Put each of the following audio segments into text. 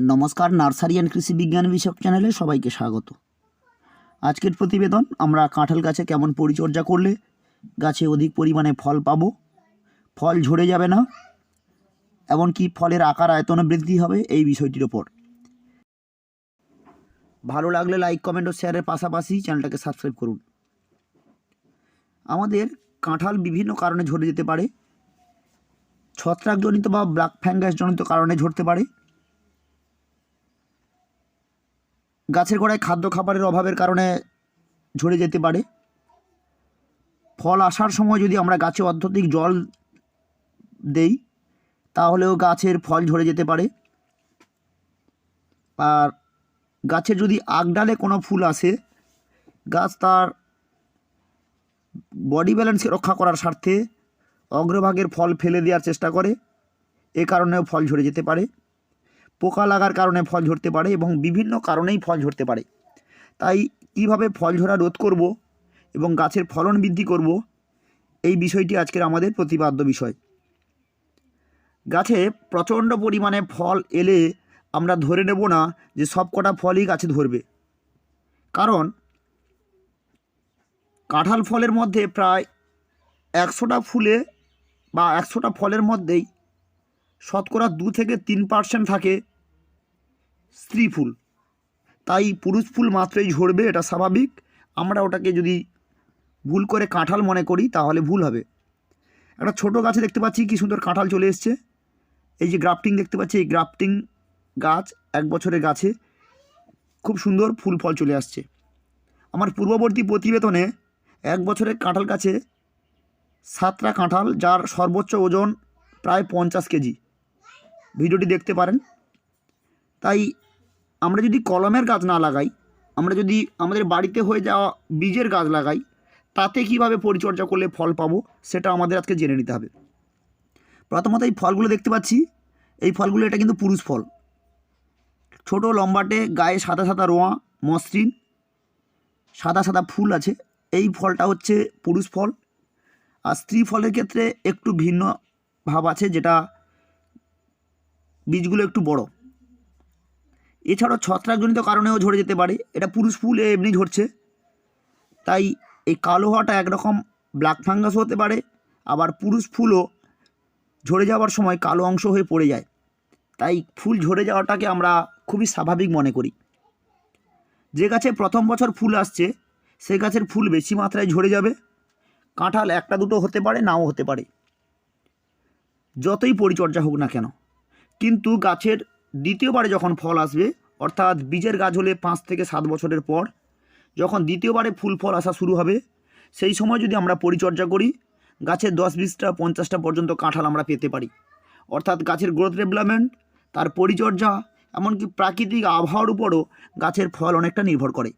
নমস্কার nursery and কৃষি বিজ্ঞান বিষয়ক চ্যানেলে সবাইকে স্বাগত। আজকের প্রতিবেদন, আমরা কাঁঠাল গাছে কেমন পরিচর্যা করলে গাছে অধিক পরিমাণে ফল পাবো? ফল ঝরে যাবে না? এমনকি ফলের আকার আয়তন বৃদ্ধি হবে, এই বিষয়টির ওপর। ভালো লাগলে লাইক কমেন্ট ও শেয়ারের পাশাপাশি চ্যানেলটাকে সাবস্ক্রাইব করুন। আমাদের কাঁঠাল বিভিন্ন কারণে ঝরে যেতে পারে। ছত্রাকজনিত বা ব্ল্যাক ফ্যাঙ্গাসজনিত কারণে ঝরতে পারে। গাছের গোড়ায় খাদ্য খাবারের অভাবের কারণে ঝরে যেতে পারে। ফল আসার সময় যদি আমরা গাছে অত্যধিক জল দেই, তাহলেও গাছের ফল ঝরে যেতে পারে। আর গাছের যদি আগডালে কোনো ফুল আসে, গাছ তার বডি ব্যালেন্স রক্ষা করার স্বার্থে অগ্রভাগের ফল ফেলে দেওয়ার চেষ্টা করে। এ কারণেও ফল ঝরে যেতে পারে। পোকা লাগার কারণে ফল ঝরতে পারে এবং বিভিন্ন কারণেই ফল ঝরতে পারে। তাই কীভাবে ফল ঝরা রোধ করব এবং গাছের ফলন বৃদ্ধি করব, এই বিষয়টি আজকের আমাদের প্রতিপাদ্য বিষয়। গাছে প্রচণ্ড পরিমাণে ফল এলে আমরা ধরে নেব না যে সব কটা ফলই গাছে ধরবে। কারণ কাঁঠাল ফলের মধ্যে প্রায় একশোটা ফুলে বা একশোটা ফলের মধ্যেই শতকরা দু থেকে তিন পার্সেন্ট থাকে স্ত্রী ফুল। তাই পুরুষ ফুল মাত্রই ঝরবে, এটা স্বাভাবিক। আমরা ওটাকে যদি ভুল করে কাঁঠাল মনে করি, তাহলে ভুল হবে। একটা ছোট গাছে দেখতে পাচ্ছি কি সুন্দর কাঁঠাল চলে এসছে। এই যে গ্রাফটিং দেখতে পাচ্ছি, এই গ্রাফটিং গাছ এক বছরের গাছে খুব সুন্দর ফুল ফল চলে আসছে। আমার পূর্ববর্তী প্রতিবেদনে এক বছরের কাঁঠাল গাছে সাতটা কাঁঠাল, যার সর্বোচ্চ ওজন প্রায় পঞ্চাশ কেজি। ভিডিওটি দেখতে পারেন। তাই আমরা যদি কলমের গাছ না লাগাই, আমরা যদি আমাদের বাড়িতে হয়ে যাওয়া বীজের গাছ লাগাই, তাতে কীভাবে পরিচর্যা করলে ফল পাবো সেটা আমাদের আজকে জেনে নিতে হবে। প্রথমত এই ফলগুলো দেখতে পাচ্ছি। এই ফলগুলো এটা কিন্তু পুরুষ ফল। ছোট লম্বাটে, গায়ে সাদা সাদা রোঁয়া, মসৃণ, সাদা সাদা ফুল আছে। এই ফলটা হচ্ছে পুরুষ ফল। আর স্ত্রী ফলের ক্ষেত্রে একটু ভিন্ন ভাব আছে, যেটা বীজগুলো একটু বড়। এছাড়াও ছত্রাকজনিত কারণেও ঝরে যেতে পারে। এটা পুরুষ ফুল এমনি ঝরছে। তাই এই কালো হওয়াটা একরকম ব্ল্যাক ফাঙ্গাস হতে পারে। আবার পুরুষ ফুলও ঝরে যাওয়ার সময় কালো অংশ হয়ে পড়ে যায়। তাই ফুল ঝরে যাওয়াটাকে আমরা খুবই স্বাভাবিক মনে করি। যে গাছে প্রথম বছর ফুল আসছে, সে গাছের ফুল বেশি মাত্রায় ঝরে যাবে। কাঁঠাল একটা দুটো হতে পারে, নাও হতে পারে। যতই পরিচর্যা হোক না কেন। কিন্তু গাছের দ্বিতীয়বারে যখন ফল আসবে, অর্থাৎ বীজের গাছ হলে পাঁচ থেকে সাত বছরের পর, যখন দ্বিতীয়বারে ফুল ফল আসা শুরু হবে, সেই সময় যদি আমরা পরিচর্যা করি, গাছের দশ বিশটা পঞ্চাশটা পর্যন্ত কাঁঠাল আমরা পেতে পারি। অর্থাৎ গাছের গ্রোথ ডেভেলপমেন্ট তার পরিচর্যা, এমনকি প্রাকৃতিক আবহাওয়ার উপরও গাছের ফল অনেকটা নির্ভর করে।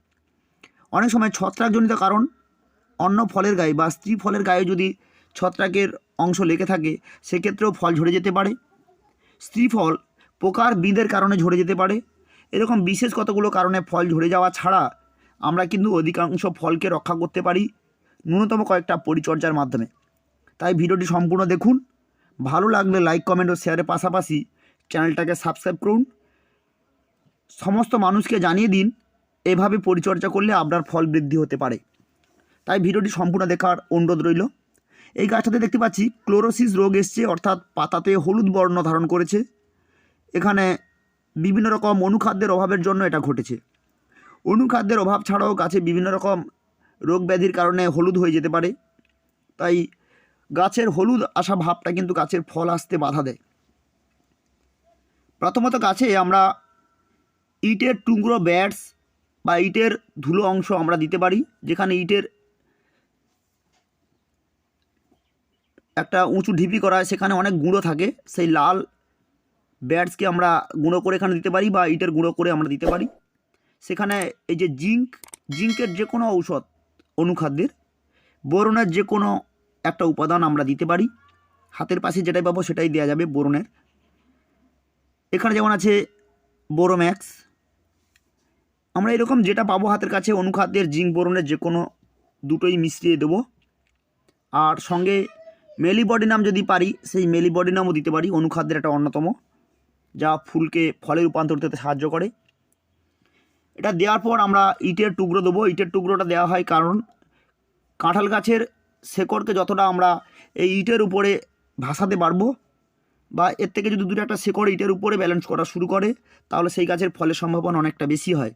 অনেক সময় ছত্রাকজনিত কারণ, অন্য ফলের গায়ে বা স্ত্রী ফলের গায়ে যদি ছত্রাকের অংশ লেগে থাকে, সেক্ষেত্রেও ফল ঝরে যেতে পারে। স্ত্রী ফল পোকার বিঁধের কারণে ঝরে যেতে পারে। এরকম বিশেষ কতগুলো কারণে ফল ঝরে যাওয়া ছাড়া আমরা কিন্তু অধিকাংশ ফলকে রক্ষা করতে পারি ন্যূনতম কয়েকটা পরিচর্যার মাধ্যমে। তাই ভিডিওটি সম্পূর্ণ দেখুন। ভালো লাগলে লাইক কমেন্ট ও শেয়ারের পাশাপাশি চ্যানেলটাকে সাবস্ক্রাইব করুন। সমস্ত মানুষকে জানিয়ে দিন, এভাবে পরিচর্যা করলে আপনার ফল বৃদ্ধি হতে পারে। তাই ভিডিওটি সম্পূর্ণ দেখার অনুরোধ রইল। এই গাছটাতে দেখতে পাচ্ছি ক্লোরোসিস রোগ এসছে, অর্থাৎ পাতাতে হলুদ বর্ণ ধারণ করেছে। এখানে বিভিন্ন রকম অনুখাদ্যের অভাবের জন্য এটা ঘটেছে। অনুখাদ্যের অভাব ছাড়াও গাছে বিভিন্ন রকম রোগ ব্যাধির কারণে হলুদ হয়ে যেতে পারে। তাই গাছের হলুদ আসা ভাবটা কিন্তু গাছের ফল আসতে বাধা দেয়। প্রথমত গাছে আমরা ইটের টুকরো, ব্যাটস বা ইটের ধুলো অংশ আমরা দিতে পারি, যেখানে ইটের একটা উঁচু ঢিপি করা হয়, সেখানে অনেক গুঁড়ো থাকে। সেই লাল ব্যাটসকে আমরা গুঁড়ো করে এখানে দিতে পারি বা ইটের গুঁড়ো করে আমরা দিতে পারি। সেখানে এই যে জিঙ্ক, জিঙ্কের যে কোনো ঔষধ অনুখাদ্যের, বোরনের যে কোনো একটা উপাদান আমরা দিতে পারি। হাতের পাশে যেটাই পাবো সেটাই দেওয়া যাবে বোরনের। এখানে যেমন আছে বোরোম্যাক্স। আমরা এরকম যেটা পাবো হাতের কাছে, অনুখাদ্যের, জিঙ্ক, বোরনের যে কোনো দুটোই মিশিয়ে দেবো। আর সঙ্গে মেলিবডিনাম যদি পারি, সেই মেলিবডিনামও দিতে পারি। অনুখাদ্যের একটা অন্যতম, যা ফুলকে ফলে রূপান্তরিত হতে সাহায্য করে। এটা দেওয়ার পর আমরা ইটের টুকরো দেবো। ইটের টুকরোটা দেওয়া হয় কারণ কাঁঠাল গাছের শেকড়কে যতটা আমরা এই ইটের উপরে ভাসাতে পারব বা এর থেকে যদি দুটো একটা শেকড় ইটের উপরে ব্যালেন্স করা শুরু করে, তাহলে সেই গাছের ফলের সম্ভাবনা অনেকটা বেশি হয়।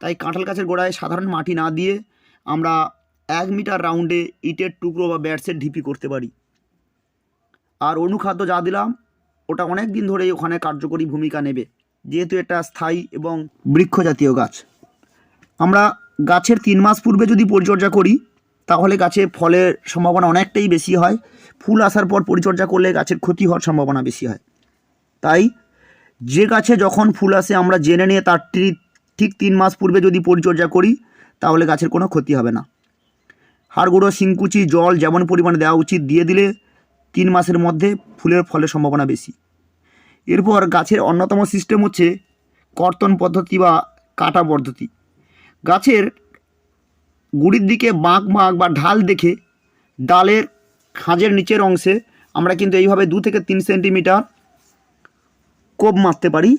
তাই কাঁঠাল গাছের গোড়ায় সাধারণ মাটি না দিয়ে আমরা এক মিটার রাউন্ডে ইটের টুকরো বা ব্যাটসের ঢিপি করতে পারি। আর অনুখাদ্য যা দিলাম, ওটা অনেক দিন ধরেই ওখানে কার্যকরী ভূমিকা নেবে। যেহেতু এটা স্থায়ী এবং বৃক্ষ জাতীয় গাছ। আমরা গাছের তিন মাস পূর্বে যদি পরিচর্যা করি, তাহলে গাছে ফলের সম্ভাবনা অনেকটাই বেশি হয়। ফুল আসার পর পরিচর্যা করলে গাছের ক্ষতি হওয়ার সম্ভাবনা বেশি হয়। তাই যে গাছে যখন ফুল আসে, আমরা জেনে নিয়ে তার ঠিক তিন মাস পূর্বে যদি পরিচর্যা করি, তাহলে গাছের কোনো ক্ষতি হবে না। হাড় গুঁড়ো, শিংকুচি, জল যেমন পরিমাণে দেওয়া উচিত দিয়ে দিলে তিন মাসের মধ্যে ফুলের ফলের সম্ভাবনা বেশি। এরপর গাছের অন্যতম সিস্টেম হচ্ছে কর্তন পদ্ধতি বা কাটা পদ্ধতি। গাছের গুড়ির দিকে বাঁক বাঁক বা ঢাল দেখে ডালের খাঁজের নিচের অংশে আমরা কিন্তু এইভাবে দু থেকে তিন সেন্টিমিটার কোপ মারতে পারি,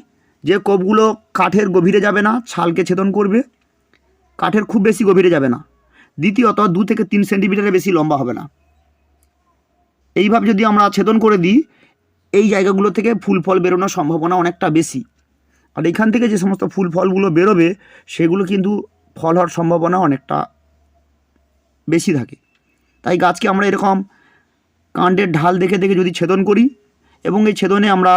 যে কোপগুলো কাঠের গভীরে যাবে না, ছালকে ছেদন করবে। কাঠের খুব বেশি গভীরে যাবে না। দ্বিতীয়ত দু থেকে তিন সেন্টিমিটারের বেশি লম্বা হবে না। এইভাবে যদি আমরা ছেদন করে দিই, এই জায়গাগুলো থেকে ফুল ফল বেরোনোর সম্ভাবনা অনেকটা বেশি। আর এখান থেকে যে সমস্ত ফুল ফলগুলো বেরোবে, সেগুলো কিন্তু ফল হওয়ার সম্ভাবনা অনেকটা বেশি থাকে। তাই গাছকে আমরা এরকম কাণ্ডের ঢাল দেখে দেখে যদি ছেদন করি, এবং এই ছেদনে আমরা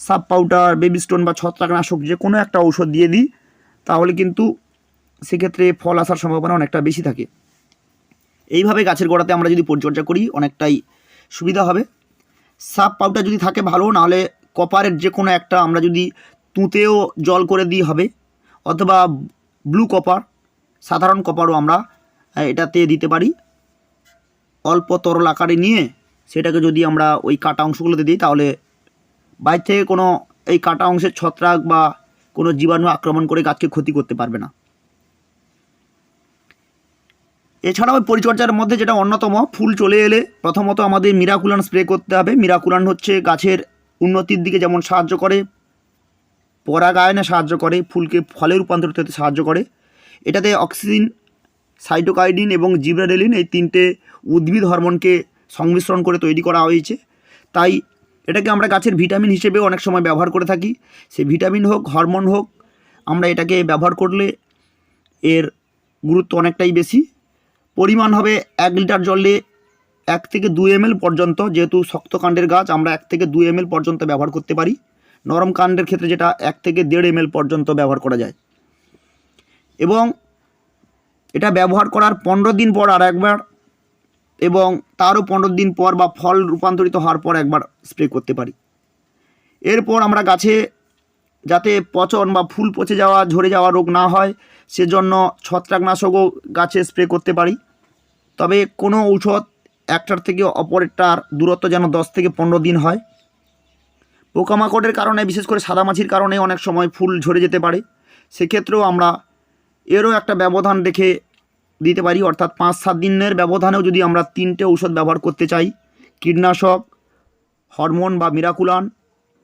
সাব পাউডার, বেবি স্টোন বা ছত্রাকনাশক যে কোনো একটা ঔষধ দিয়ে দিই, তাহলে কিন্তু সেক্ষেত্রে ফল আসার সম্ভাবনা অনেকটা বেশি থাকে। এইভাবে গাছের গোড়াতে আমরা যদি পরিচর্যা করি, অনেকটাই সুবিধা হবে। সাব পাউডার যদি থাকে ভালো, নাহলে কপারের যে কোনো একটা আমরা যদি তুঁতেও জল করে দিই হবে, অথবা ব্লু কপার সাধারণ কপারও আমরা এটাতে দিতে পারি। অল্প তরল আকারে নিয়ে সেটাকে যদি আমরা ওই কাটা অংশগুলোতে দিই, তাহলে বাইরে থেকে কোনো এই কাটা অংশের ছত্রাক বা কোনো জীবাণু আক্রমণ করে গাছকে ক্ষতি করতে পারবে না। এছাড়াও পরিচর্যার মধ্যে যেটা অন্যতম, ফুল চলে এলে প্রথমত আমাদের মিরাকুলান স্প্রে করতে হবে। মিরাকুলান হচ্ছে গাছের উন্নতির দিকে যেমন সাহায্য করে, পরাগায়নে সাহায্য করে, ফুলকে ফলে রূপান্তরিত হতে সাহায্য করে। এটাতে অক্সিজেন, সাইটোকাইডিন এবং জিব্রাডেলিন এই তিনটে উদ্ভিদ হরমোনকে সংমিশ্রণ করে তৈরি করা হয়েছে। তাই এটাকে আমরা গাছের ভিটামিন হিসেবে অনেক সময় ব্যবহার করে থাকি। সে ভিটামিন হোক, হরমোন হোক, আমরা এটাকে ব্যবহার করলে এর গুরুত্ব অনেকটাই বেশি। পরিমাণ হবে এক লিটার জলে এক থেকে দুই এম পর্যন্ত, যেহেতু শক্ত কাণ্ডের গাছ, আমরা এক থেকে দুই এম পর্যন্ত ব্যবহার করতে পারি। নরম কাণ্ডের ক্ষেত্রে যেটা এক থেকে দেড় এম পর্যন্ত ব্যবহার করা যায়। এবং এটা ব্যবহার করার পনেরো দিন পর আর একবার এবং তারও পনেরো দিন পর বা ফল রূপান্তরিত হওয়ার পর একবার স্প্রে করতে পারি। এরপর আমরা গাছে যাতে পচন বা ফুল পচে যাওয়া, ঝরে যাওয়া রোগ না হয় সেজন্য ছত্রাকনাশকও গাছে স্প্রে করতে পারি। তবে কোনো ঔষধ একটার থেকে অপরেরটার দূরত্ব যেন দশ থেকে পনেরো দিন হয়। পোকামাকড়ের কারণে, বিশেষ করে সাদামাছির কারণে অনেক সময় ফুল ঝরে যেতে পারে। সেক্ষেত্রেও আমরা এরও একটা ব্যবধান রেখে দিতে পারি, অর্থাৎ পাঁচ সাত দিনের ব্যবধানেও যদি আমরা তিনটে ঔষধ ব্যবহার করতে চাই, কীটনাশক, হরমোন বা মিরাকুলান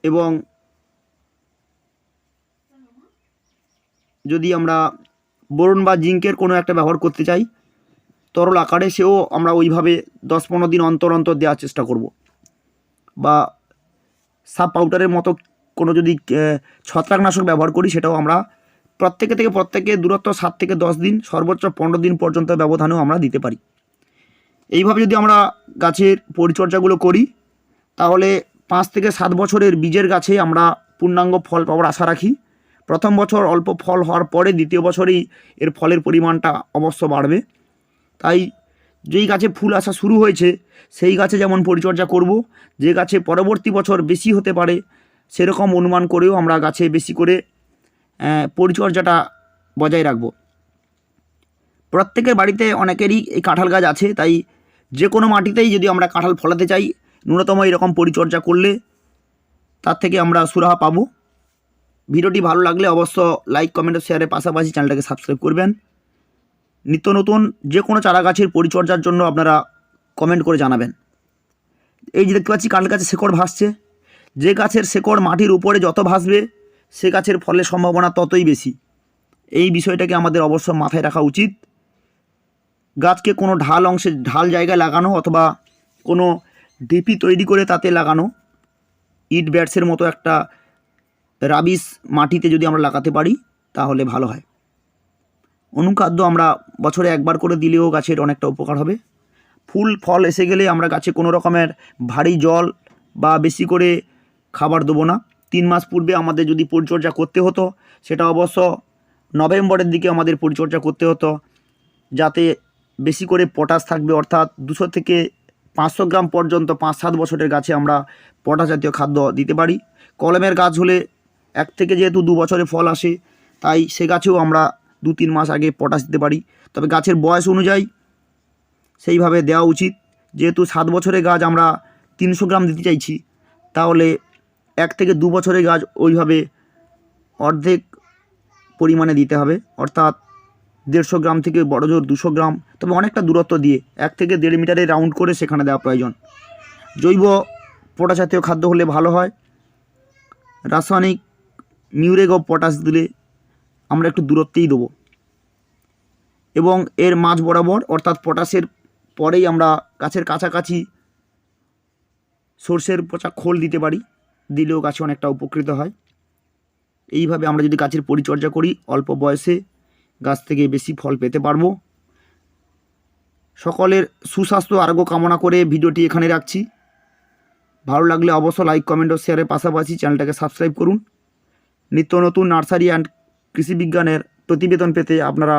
এবং যদি আমরা বোরন বা জিঙ্কের কোনো একটা ব্যবহার করতে চাই। তরল আকারে সেও আমরা ওইভাবে দশ পনেরো দিন অন্তর অন্তর দেওয়ার চেষ্টা করব। বা সাব পাউডারের মতো কোনো যদি ছত্রাকনাশক ব্যবহার করি সেটাও আমরা প্রত্যেকে থেকে প্রত্যেকে দূরত্ব সাত থেকে দশ দিন, সর্বোচ্চ পনেরো দিন পর্যন্ত ব্যবধানেও আমরা দিতে পারি। এইভাবে যদি আমরা গাছের পরিচর্যাগুলো করি, তাহলে পাঁচ থেকে সাত বছরের বীজের গাছে আমরা পূর্ণাঙ্গ ফল পাওয়ার আশা রাখি। প্রথম বছর অল্প ফল হওয়ার পরে দ্বিতীয় বছরেই এর ফলের পরিমাণটা অবশ্য বাড়বে। তাই যেই গাছে ফুল আসা শুরু হয়েছে, সেই গাছে যেমন পরিচর্যা করব, যে গাছে পরবর্তী বছর বেশি হতে পারে, সেরকম অনুমান করেও আমরা গাছে বেশি করে পরিচর্যাটা বজায় রাখব। প্রত্যেকের বাড়িতে অনেকেরই এই কাঁঠাল গাছ আছে, তাই যে কোনো মাটিতেই যদি আমরা কাঁঠাল ফলাতে চাই, ন্যূনতম এরকম পরিচর্যা করলে তার থেকে আমরা সুরাহা পাবো। ভিডিওটি ভালো লাগলে অবশ্য লাইক কমেন্ট ও শেয়ারের পাশাপাশি চ্যানেলটাকে সাবস্ক্রাইব করবেন। নিত্য নতুন যে কোনো চারা গাছের পরিচর্যার জন্য আপনারা কমেন্ট করে জানাবেন। এই যে দেখতে পাচ্ছি, কাঁঠাল গাছে শেকড় ভাসছে। যে গাছের শেকড় মাটির উপরে যত ভাসবে, সে গাছের ফলের সম্ভাবনা ততই বেশি। এই বিষয়টাকে আমাদের অবশ্য মাথায় রাখা উচিত। গাছকে কোনো ঢাল অংশে, ঢাল জায়গায় লাগানো অথবা কোনো ডিপি তৈরি করে তাতে লাগানো। ইট ব্যাটসের মতো একটা রাবিশ মাটিতে যদি আমরা লাগাতে পারি, তাহলে ভালো হয়। অনুখাদ্য আমরা বছরে একবার করে দিলেও গাছের অনেকটা উপকার হবে। ফুল, ফল এসে গেলে আমরা গাছে কোনো রকমের ভারী জল বা বেশি করে খাবার দেবো না। তিন মাস পূর্বে আমাদের যদি পরিচর্যা করতে হতো, সেটা অবশ্য নভেম্বরের দিকে আমাদের পরিচর্যা করতে হতো। যাতে বেশি করে পটাশ থাকবে, অর্থাৎ দুশো থেকে পাঁচশো গ্রাম পর্যন্ত পাঁচ সাত বছরের গাছে আমরা পটাশ জাতীয় খাদ্য দিতে পারি। কলমের গাছ হলে এক থেকে যেহেতু দু বছরে ফল আসে, তাই সে গাছেও আমরা দু তিন মাস আগে পটাশ দিতে পারি। তবে গাছের বয়স অনুযায়ী সেইভাবে দেওয়া উচিত। যেহেতু সাত বছরের গাছ আমরা তিনশো গ্রাম দিতে চাইছি, তাহলে এক থেকে দু বছরের গাছ ওইভাবে অর্ধেক পরিমাণে দিতে হবে। অর্থাৎ দেড়শো গ্রাম থেকে বড় জোর দুশো গ্রাম, তবে অনেকটা দূরত্ব দিয়ে এক থেকে দেড় মিটারে রাউন্ড করে সেখানে দেওয়া প্রয়োজন। জৈব পটাশ জাতীয় খাদ্য হলে ভালো হয়। রাসায়নিক মিউরেগ অফ পটাশ দিলে আমরা একটু দূরত্বেই দেবো। এবং এর মাঝ বরাবর, অর্থাৎ পটাশের পরেই আমরা গাছের কাছাকাছি সর্ষের পচা খোল দিতে পারি, দিলেও গাছে অনেকটা উপকৃত হয়। এইভাবে আমরা যদি গাছের পরিচর্যা করি, অল্প বয়সে গাছ থেকে বেশি ফল পেতে পারব। সকলের সুস্বাস্থ্য, আরোগ্য কামনা করে ভিডিওটি এখানে রাখছি। ভালো লাগলে অবশ্য লাইক কমেন্ট ও শেয়ারের পাশাপাশি চ্যানেলটাকে সাবস্ক্রাইব করুন। নিত্য নতুন নার্সারি অ্যান্ড কৃষিবিজ্ঞানের প্রতিবেদন পেতে আপনারা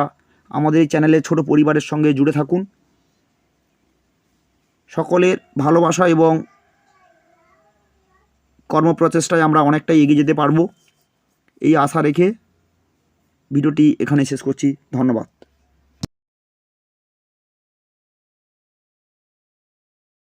আমাদের এই চ্যানেলে ছোট পরিবারের সঙ্গে জুড়ে থাকুন। সকলের ভালোবাসা এবং কর্মপ্রচেষ্টায় আমরা অনেকটাই এগিয়ে যেতে পারব। এই আশা রেখে ভিডিওটি এখানে শেষ করছি। ধন্যবাদ।